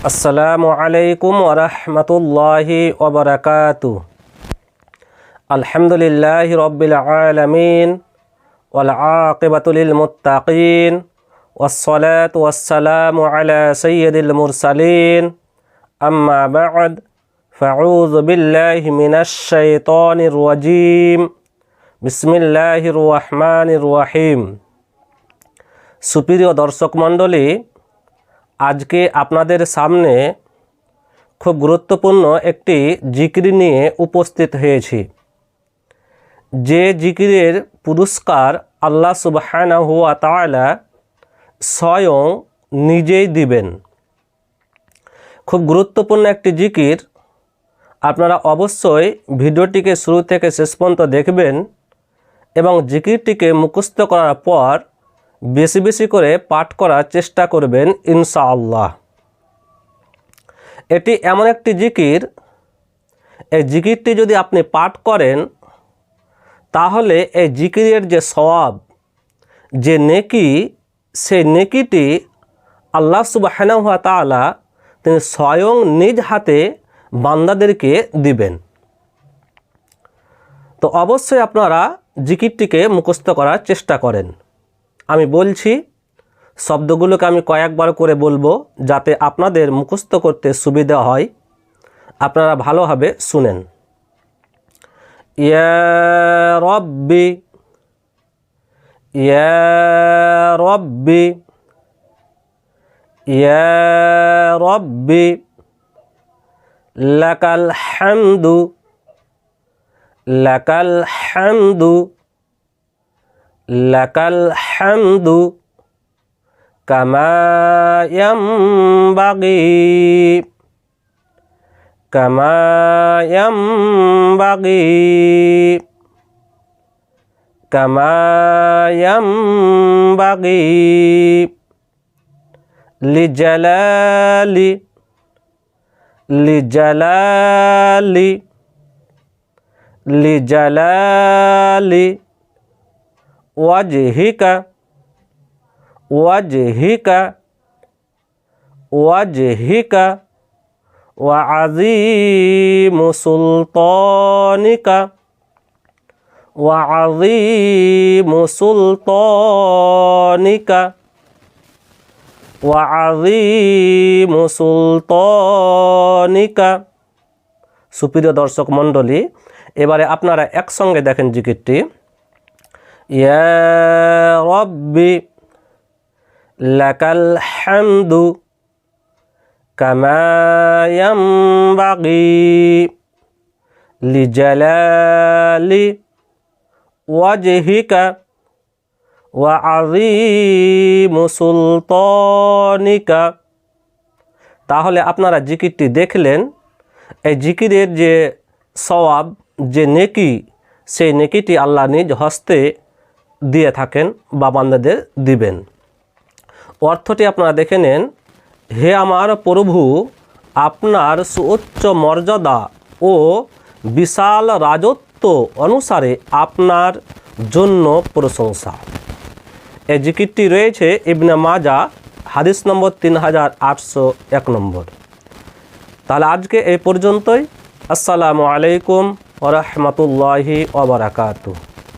السلام عليكم ورحمة الله وبركاته. الحمد لله رب العالمين والعاقبة للمتقين والصلاة والسلام على سيد المرسلين. أما بعد فعوذ بالله من الشيطان الرجيم. بسم الله الرحمن الرحيم. سوبيريو درسوك مندولي আজকে আপনাদের সামনে খুব গুরুত্বপূর্ণ একটি জিকির নিয়ে উপস্থিত হয়েছি। যে জিকিরের পুরস্কার আল্লাহ সুবাহানা হুয়া তালা স্বয়ং নিজেই দিবেন। খুব গুরুত্বপূর্ণ একটি জিকির। আপনারা অবশ্যই ভিডিওটিকে শুরু থেকে শেষ পর্যন্ত দেখবেন এবং জিকিরটিকে মুখস্থ করার পর বেশি বেশি করে পাঠ করার চেষ্টা করবেন, ইনশাআল্লাহ। এটি এমন একটি জিকির। এই জিকিরটি যদি আপনি পাঠ করেন, তাহলে এই জিকিরের যে সওয়াব, যে নেকি, সেই নেকিটি আল্লাহ সুবাহানুয়া তালা তিনি স্বয়ং নিজ হাতে বান্দাদেরকে দিবেন। তো অবশ্যই আপনারা জিকিরটিকে মুখস্থ করার চেষ্টা করেন। আমি বলছি, শব্দগুলোকে আমি কয়েকবার করে বলব যাতে আপনাদের মুখস্থ করতে সুবিধা হয়। আপনারা ভালোভাবে শুনেন। ইয়া রব্বি ইয়া রব্বি ইয়া রব্বি, লাকাল হামদু লাকাল হামদু, লাকাল hamdu kama bagi, kama bagi, kama yambagi lijalali lijalali lijalali ওয়াজহিকা ওয়াজহিকা ওয়াজহিকা ওয়া আজিম সুলতানিকা ওয়া আজিম সুলতানিকা ওয়া আজিম সুলতানিকা। সুপ্রিয় দর্শক মণ্ডলী, এবারে আপনারা একসঙ্গে দেখেন জিকিরটি। রব্বি লাকাল হামদু কামা ইয়ামবাগি লিজালালি ওয়াজহিকা ওয়া আযীমু সুলতানিকা। তাহলে আপনারা জিকিরটি দেখলেন, এই জিকিরের যে সওয়াব, যে নেকি, সেই নেকিটি আল্লাহ নিজ হস্তে দিয়ে থাকেন বা বান্দাদের দিবেন। অর্থটি আপনারা দেখে নেন, হে আমার প্রভু, আপনার সুউচ্চ মর্যাদা ও বিশাল রাজত্ব অনুসারে আপনার জন্য প্রশংসা। এই জিকিরটি রয়েছে ইবনে মাজা, হাদিস নম্বর তিন হাজার আটশো এক নম্বর। তাহলে আজকে এই পর্যন্তই। আসসালামু আলাইকুম ওরহমতুল্লাহি ওবরাকাতু